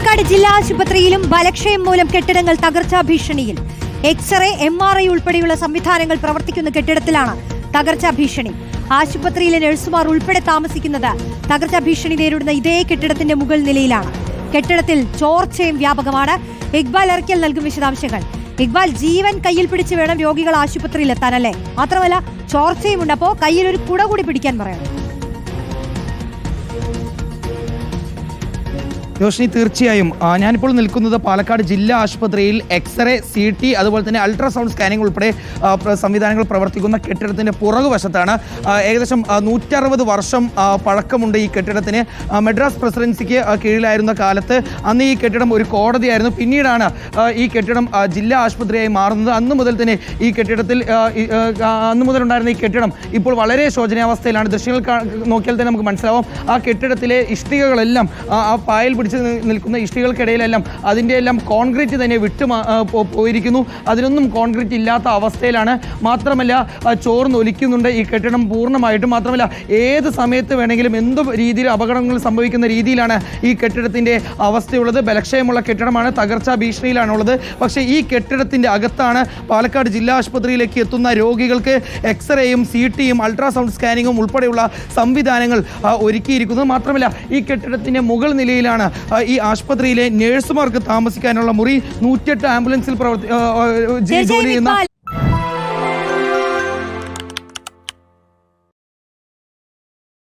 പാലക്കാട് ജില്ലാ ആശുപത്രിയിലും ബലക്ഷയം മൂലം കെട്ടിടങ്ങൾ തകർച്ചാ ഭീഷണിയിൽ. എക്സ്റേ എം ആർ ഐ ഉൾപ്പെടെയുള്ള സംവിധാനങ്ങൾ പ്രവർത്തിക്കുന്ന കെട്ടിടത്തിലാണ് തകർച്ചാ ഭീഷണി. ആശുപത്രിയിലെ നഴ്സുമാർ ഉൾപ്പെടെ താമസിക്കുന്നത് തകർച്ചാ ഭീഷണി നേരിടുന്ന ഇതേ കെട്ടിടത്തിന്റെ മുകൾ നിലയിലാണ്. കെട്ടിടത്തിൽ ചോർച്ചയും വ്യാപകമാണ്. ഇക്ബാൽ ഇറക്കൽ നൽകും വിശദാംശങ്ങൾ. ഇക്ബാൽ ജീവൻ കയ്യിൽ പിടിച്ച് വേണം രോഗികൾ ആശുപത്രിയിൽ എത്താനല്ലേ മാത്രമല്ല ചോർച്ചയും ഉണ്ടപ്പോ കയ്യിൽ ഒരു കുട കൂടി പിടിക്കാൻ പറയണം. രോഷിനി തീർച്ചയായും. ഞാനിപ്പോൾ നിൽക്കുന്നത് പാലക്കാട് ജില്ലാ ആശുപത്രിയിൽ എക്സ്റേ സി ടി അതുപോലെ തന്നെ അൾട്രാസൗണ്ട് സ്കാനിംഗ് ഉൾപ്പെടെ സംവിധാനങ്ങൾ പ്രവർത്തിക്കുന്ന കെട്ടിടത്തിന്റെ പുറകുവശത്താണ്. ഏകദേശം നൂറ്ററുപത് വർഷം പഴക്കമുണ്ട് ഈ കെട്ടിടത്തിന്. മെഡ്രാസ് പ്രസിഡൻസിക്ക് കീഴിലായിരുന്ന കാലത്ത് അന്ന് ഈ കെട്ടിടം ഒരു കോടതിയായിരുന്നു. പിന്നീടാണ് ഈ കെട്ടിടം ജില്ലാ ആശുപത്രിയായി മാറുന്നത്. അന്ന് മുതൽ തന്നെ ഈ കെട്ടിടത്തിൽ അന്ന് മുതൽ ഉണ്ടായിരുന്ന ഈ കെട്ടിടം ഇപ്പോൾ വളരെ ശോചനീയാവസ്ഥയിലാണ്. ദൃശ്യങ്ങൾ നോക്കിയാൽ തന്നെ നമുക്ക് മനസ്സിലാവും. ആ കെട്ടിടത്തിലെ ഇഷ്ടികകളെല്ലാം ആ പായൽ പിടിച്ച് നി- നിൽക്കുന്ന ഇഷ്ടികൾക്കിടയിലെല്ലാം അതിന്റെ എല്ലാം കോൺക്രീറ്റ് തന്നെ വിട്ടു പോയിരിക്കുന്നു. അതിനൊന്നും കോൺക്രീറ്റ് ഇല്ലാത്ത അവസ്ഥയിലാണ്. മാത്രമല്ല ചോർന്ന് ചോർന്നൊലിക്കുന്നുണ്ട് ഈ കെട്ടിടം പൂർണമായിട്ടും. മാത്രമല്ല ഏത് സമയത്ത് വേണമെങ്കിലും എന്ത് രീതിയിൽ അപകടങ്ങൾ സംഭവിക്കുന്ന രീതിയിലാണ് ഈ കെട്ടിടത്തിന്റെ അവസ്ഥയുള്ളത്. ബലക്ഷയമുള്ള കെട്ടിടമാണ്. തകർച്ചാ ഭീഷണിയിലാണുള്ളത്. പക്ഷേ ഈ കെട്ടിടത്തിന്റെ അകത്താണ് പാലക്കാട് ജില്ലാ ആശുപത്രിയിലേക്ക് എത്തുന്ന രോഗികൾക്ക് എക്സ്റേയും സി ടിയും അൾട്രാസൗണ്ട് സ്കാനിങ്ങും ഉൾപ്പെടെയുള്ള സംവിധാനങ്ങൾ ഒരുക്കിയിരിക്കുന്നത്. മാത്രമല്ല ഈ കെട്ടിടത്തിന്റെ മുകൾ നിലയിലാണ് ഈ ആശുപത്രിയിലെ നഴ്സുമാർക്ക് താമസിക്കാനുള്ള മുറി നൂറ്റെട്ട് ആംബുലൻസിൽ പ്രവർത്തി ജോലി ചെയ്യുന്ന